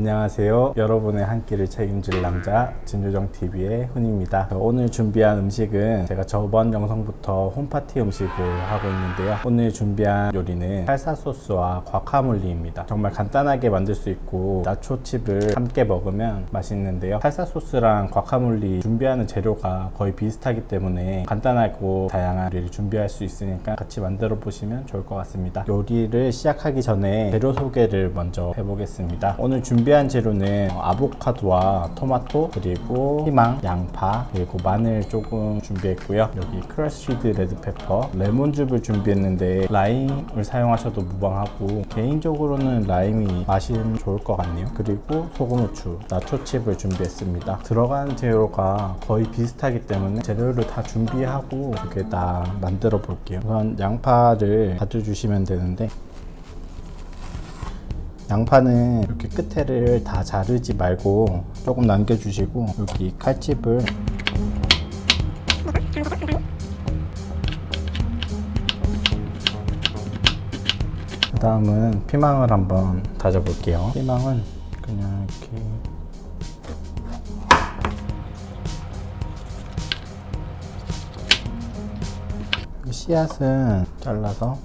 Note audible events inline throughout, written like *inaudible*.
안녕하세요. 여러분의 한 끼를 책임질 남자 진유정 TV의 훈입니다. 오늘 준비한 음식은 제가 저번 영상부터 홈파티 음식을 하고 있는데요. 오늘 준비한 요리는 살사 소스와 과카몰리입니다. 정말 간단하게 만들 수 있고 나초 칩을 함께 먹으면 맛있는데요. 살사 소스랑 과카몰리 준비하는 재료가 거의 비슷하기 때문에 간단하고 다양한 요리를 준비할 수 있으니까 같이 만들어 보시면 좋을 것 같습니다. 요리를 시작하기 전에 재료 소개를 먼저 해보겠습니다. 오늘 준비 한 재료는 아보카도와 토마토 그리고 피망, 양파 그리고 마늘 조금 준비했고요. 여기 크러쉬드 레드페퍼, 레몬즙을 준비했는데 라임을 사용하셔도 무방하고 개인적으로는 라임이 맛이 좋을 것 같네요. 그리고 소금, 후추, 나초칩을 준비했습니다. 들어간 재료가 거의 비슷하기 때문에 재료를 다 준비하고 이렇게 다 만들어 볼게요. 우선 양파를 다져주시면 되는데 양파는 이렇게 끝에를 다 자르지 말고 조금 남겨주시고 여기 칼집을 그 다음은 피망을 한번 다져볼게요. 피망은 그냥 이렇게 씨앗은 잘라서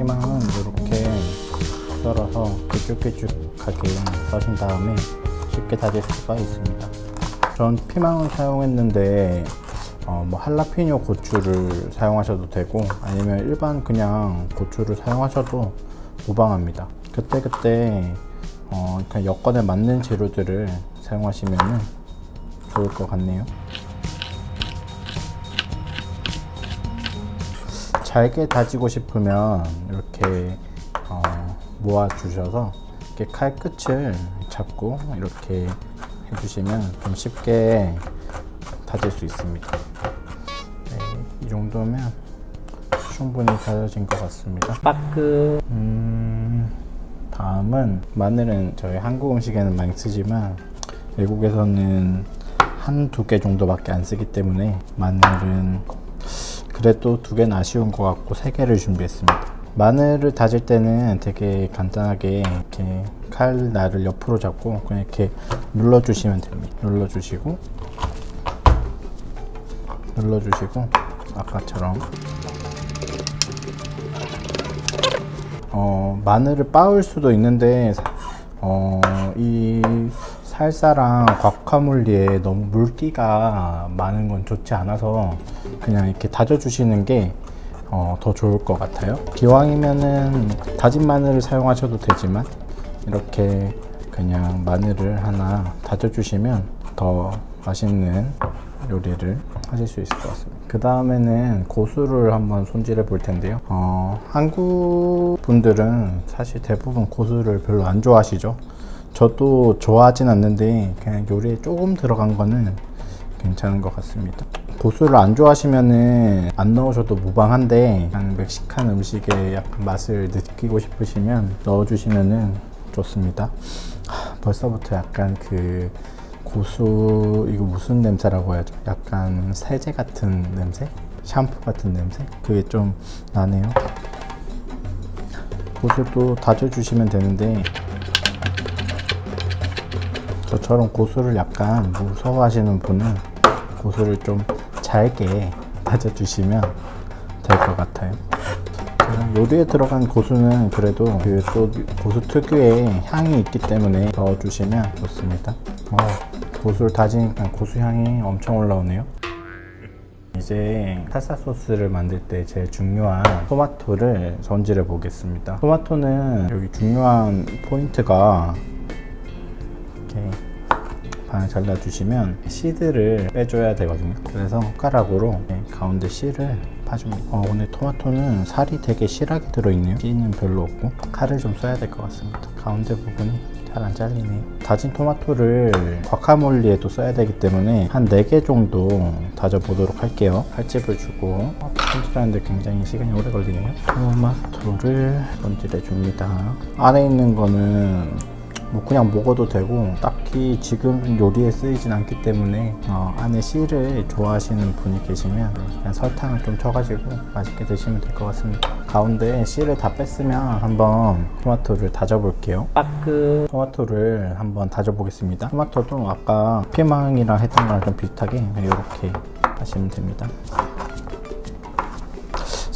희망은 이렇게 썰어서 뾰족뾰족하게 써신 다음에 쉽게 다질 수가 있습니다. 전 피망을 사용했는데 어, 뭐 할라피뇨 고추를 사용하셔도 되고 아니면 일반 그냥 고추를 사용하셔도 무방합니다. 그때그때 어, 그냥 여건에 맞는 재료들을 사용하시면 좋을 것 같네요. 잘게 다지고 싶으면 이렇게 어, 모아 주셔서 이렇게 칼 끝을 잡고 이렇게 해주시면 좀 쉽게 다질 수 있습니다. 네, 이 정도면 충분히 다져진 것 같습니다. 빠끄 음, 다음은 마늘은 저희 한국 음식에는 많이 쓰지만 외국에서는 한 두 개 정도밖에 안 쓰기 때문에 마늘은 그래도 두 개는 아쉬운 것 같고 세 개를 준비했습니다. 마늘을 다질 때는 되게 간단하게 이렇게 칼날을 옆으로 잡고 그냥 이렇게 눌러주시면 됩니다. 눌러주시고 눌러주시고 아까처럼 어, 마늘을 빻을 수도 있는데 어, 이 살사랑 과카몰리에 너무 물기가 많은 건 좋지 않아서 그냥 이렇게 다져주시는 게 어, 더 좋을 것 같아요. 기왕이면은 다진 마늘을 사용하셔도 되지만 이렇게 그냥 마늘을 하나 다져주시면 더 맛있는 요리를 하실 수 있을 것 같습니다. 그 다음에는 고수를 한번 손질해 볼 텐데요. 어, 한국 분들은 사실 대부분 고수를 별로 안 좋아하시죠. 저도 좋아하진 않는데 그냥 요리에 조금 들어간 거는 괜찮은 것 같습니다. 고수를 안 좋아하시면은 안 넣으셔도 무방한데 그냥 멕시칸 음식의 약간 맛을 느끼고 싶으시면 넣어주시면은 좋습니다. 하, 벌써부터 약간 그 고수 이거 무슨 냄새라고 해야죠? 약간 세제 같은 냄새? 샴푸 같은 냄새? 그게 좀 나네요. 고수도 다져주시면 되는데 저처럼 고수를 약간 무서워하시는 분은 고수를 좀 잘게 다져주시면 될 것 같아요. 요리에 들어간 고수는 그래도 그 또 고수 특유의 향이 있기 때문에 넣어주시면 좋습니다. 어, 고수를 다지니까 고수 향이 엄청 올라오네요. 이제 살사 소스를 만들 때 제일 중요한 토마토를 손질해 보겠습니다. 토마토는 여기 중요한 포인트가 이렇게 반을 잘라주시면 씨드를 빼줘야 되거든요. 그래서 손가락으로 가운데 씨를 파줍니다. 어, 오늘 토마토는 살이 되게 실하게 들어있네요. 씨는 별로 없고 칼을 좀 써야 될 것 같습니다. 가운데 부분이 잘 안 잘리네요. 다진 토마토를 과카몰리에도 써야 되기 때문에 한 4개 정도 다져보도록 할게요. 칼집을 주고 손질하는데 굉장히 시간이 오래 걸리네요. 토마토를 손질해 줍니다. 안에 있는 거는 뭐 그냥 먹어도 되고 딱히 지금 요리에 쓰이진 않기 때문에 어, 안에 씨를 좋아하시는 분이 계시면 그냥 설탕을 좀 쳐가지고 맛있게 드시면 될 것 같습니다. 가운데 씨를 다 뺐으면 한번 토마토를 다져볼게요. 빠끄 토마토를 한번 다져보겠습니다. 토마토도 아까 피망이랑 했던 거랑 좀 비슷하게 이렇게 하시면 됩니다.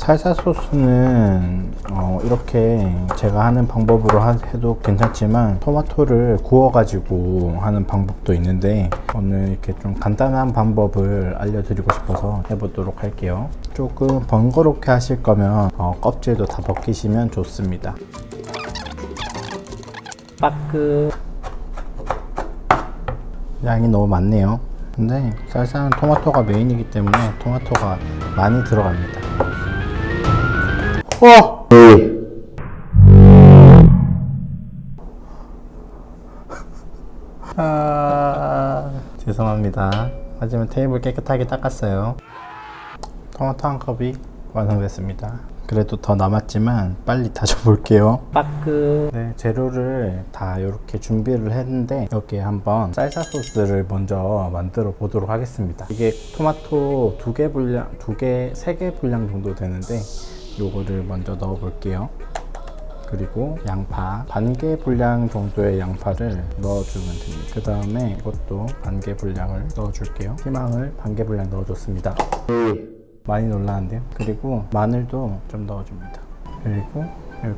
살사 소스는 어, 이렇게 제가 하는 방법으로 하- 해도 괜찮지만 토마토를 구워가지고 하는 방법도 있는데 오늘 이렇게 좀 간단한 방법을 알려드리고 싶어서 해보도록 할게요. 조금 번거롭게 하실 거면 어, 껍질도 다 벗기시면 좋습니다. 빠끄 양이 너무 많네요. 근데 살사는 토마토가 메인이기 때문에 토마토가 많이 들어갑니다. 와! 아, *laughs* 죄송합니다. 하지만 테이블 깨끗하게 닦았어요. 토마토 한 컵이 완성됐습니다. 그래도 더 남았지만 빨리 다져볼게요. 빠끄. 네, 재료를 다 이렇게 준비를 했는데 여기에 한번 쌀사 소스를 먼저 만들어 보도록 하겠습니다. 이게 토마토 두 개 분량, 두 개, 세 개 분량 정도 되는데 요거를 먼저 넣어 볼게요. 그리고 양파 반 개 분량 정도의 양파를 넣어주면 됩니다. 그 다음에 이것도 반 개 분량을 넣어줄게요. 희망을 반 개 분량 넣어줬습니다. 많이 놀라는데요. 그리고 마늘도 좀 넣어줍니다. 그리고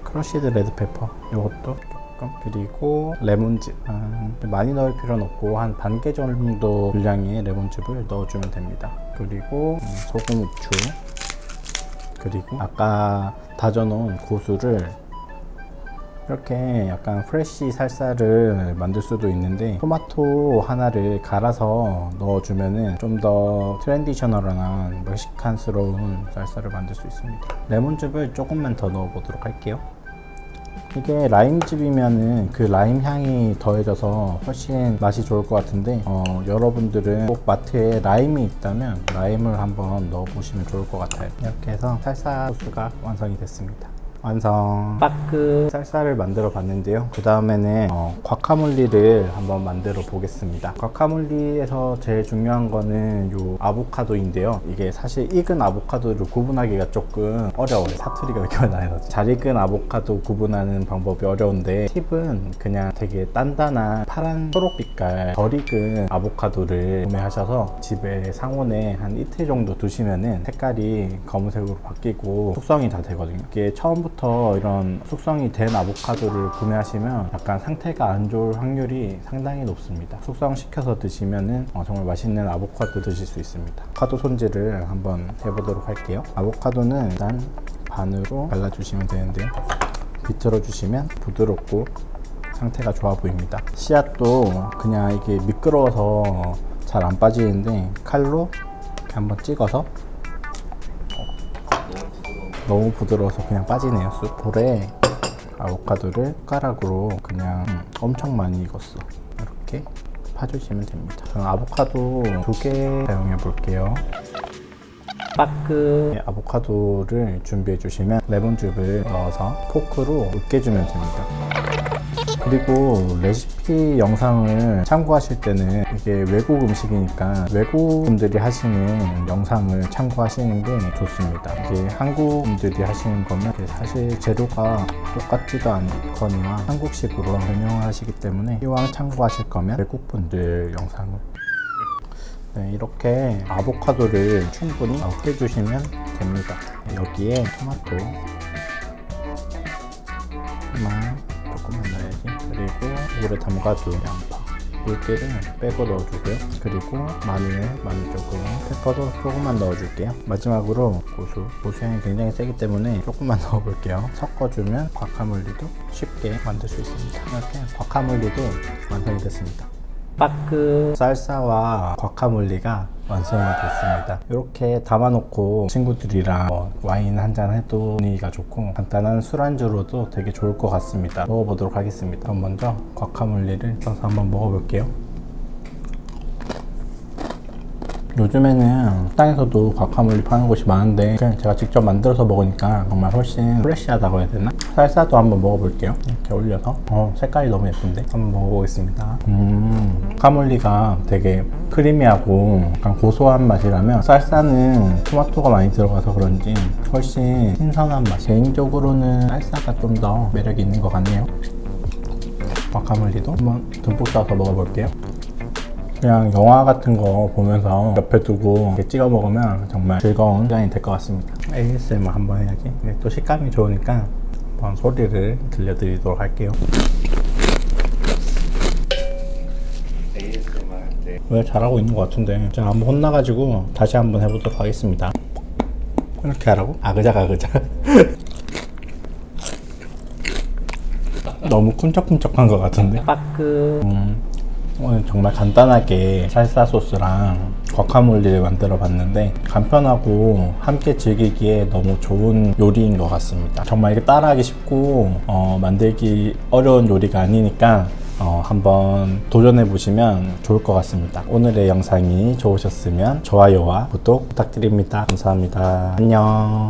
크러쉬드 레드페퍼 이것도 조금 그리고 레몬즙 아, 많이 넣을 필요는 없고 한 반 개 정도 분량의 레몬즙을 넣어주면 됩니다. 그리고 음, 소금 후추 그리고 아까 다져놓은 고수를 이렇게 약간 프레쉬 살사를 만들 수도 있는데 토마토 하나를 갈아서 넣어주면은 좀 더 트랜디셔널한 멕시칸스러운 살사를 만들 수 있습니다. 레몬즙을 조금만 더 넣어보도록 할게요. 이게 라임즙이면은 그 라임 향이 더해져서 훨씬 맛이 좋을 것 같은데 어, 여러분들은 꼭 마트에 라임이 있다면 라임을 한번 넣어보시면 좋을 것 같아요. 이렇게 해서 살사 소스가 완성이 됐습니다. 완성. 빠끄 쌀쌀을 만들어 봤는데요. 그 다음에는 어, 과카몰리를 한번 만들어 보겠습니다. 과카몰리에서 제일 중요한 거는 요 아보카도인데요. 이게 사실 익은 아보카도를 구분하기가 조금 어려워요. 사투리가 왜 이렇게 나지? 잘 익은 아보카도 구분하는 방법이 어려운데 팁은 그냥 되게 단단한 파란 초록빛깔 덜 익은 아보카도를 구매하셔서 집에 상온에 한 이틀 정도 두시면은 색깔이 검은색으로 바뀌고 숙성이 다 되거든요. 이게 처음부터 이런 숙성이 된 아보카도를 구매하시면 약간 상태가 안 좋을 확률이 상당히 높습니다. 숙성시켜서 드시면은 어, 정말 맛있는 아보카도 드실 수 있습니다. 아보카도 손질을 한번 해보도록 할게요. 아보카도는 일단 반으로 갈라주시면 되는데요. 비틀어 주시면 부드럽고 상태가 좋아 보입니다. 씨앗도 그냥 이게 미끄러워서 잘 안 빠지는데 칼로 한번 찍어서 너무 부드러워서 그냥 빠지네요. 쑥 볼에 아보카도를 숟가락으로 그냥 음, 엄청 많이 익었어. 이렇게 파주시면 됩니다. 저는 아보카도 두 개 사용해 볼게요. 빠끄 네, 아보카도를 준비해 주시면 레몬즙을 넣어서 포크로 으깨주면 됩니다. 그리고 레시피 영상을 참고하실 때는 이게 외국 음식이니까 외국 분들이 하시는 영상을 참고하시는 게 좋습니다. 이게 한국 분들이 하시는 거면 사실 재료가 똑같지도 않거니와 한국식으로 변형을 하시기 때문에 이왕 참고하실 거면 외국 분들 영상을 네, 이렇게 아보카도를 충분히 으깨주시면 됩니다. 여기에 토마토 물에 담가둔 양파. 물기를 빼고 넣어주고요. 그리고 마늘, 마늘 조금, 페퍼도 조금만 넣어줄게요. 마지막으로 고수. 고수 향이 굉장히 세기 때문에 조금만 *laughs* 넣어볼게요. 섞어주면 과카몰리도 쉽게 만들 수 있습니다. 이렇게 과카몰리도 완성이 됐습니다. 빠끄 쌀사와 과카몰리가 완성이 됐습니다. 이렇게 담아놓고 친구들이랑 뭐 와인 한 잔 해도 분위기가 좋고 간단한 술안주로도 되게 좋을 것 같습니다. 먹어보도록 하겠습니다. 먼저 과카몰리를 써서 한번 먹어볼게요. 요즘에는 식당에서도 과카몰리 파는 곳이 많은데 제가 직접 만들어서 먹으니까 정말 훨씬 프레시하다고 해야 되나? 살사도 한번 먹어볼게요. 이렇게 올려서 어, 색깔이 너무 예쁜데 한번 먹어보겠습니다. 음, 과카몰리가 되게 크리미하고 약간 고소한 맛이라면 쌀사는 토마토가 많이 들어가서 그런지 훨씬 신선한 맛. 개인적으로는 쌀사가 좀 더 매력이 있는 것 같네요. 과카몰리도 한번 듬뿍 싸서 먹어볼게요. 그냥 영화 같은 거 보면서 옆에 두고 이렇게 찍어 먹으면 정말 즐거운 시간이 될 것 같습니다. ASMR 한번 해야지. 이게 또 식감이 좋으니까 한번 소리를 들려드리도록 할게요. 왜 잘하고 있는 것 같은데 제가 한번 혼나가지고 다시 한번 해보도록 하겠습니다. 이렇게 하라고? 아그작 아그작. *laughs* 너무 쿰쩍쿰쩍한 것 같은데. 빠끄. 음, 오늘 정말 간단하게 살사 소스랑 과카몰리를 만들어 봤는데 간편하고 함께 즐기기에 너무 좋은 요리인 것 같습니다. 정말 이게 따라하기 쉽고 어, 만들기 어려운 요리가 아니니까 어, 한번 도전해 보시면 좋을 것 같습니다. 오늘의 영상이 좋으셨으면 좋아요와 구독 부탁드립니다. 감사합니다. 안녕.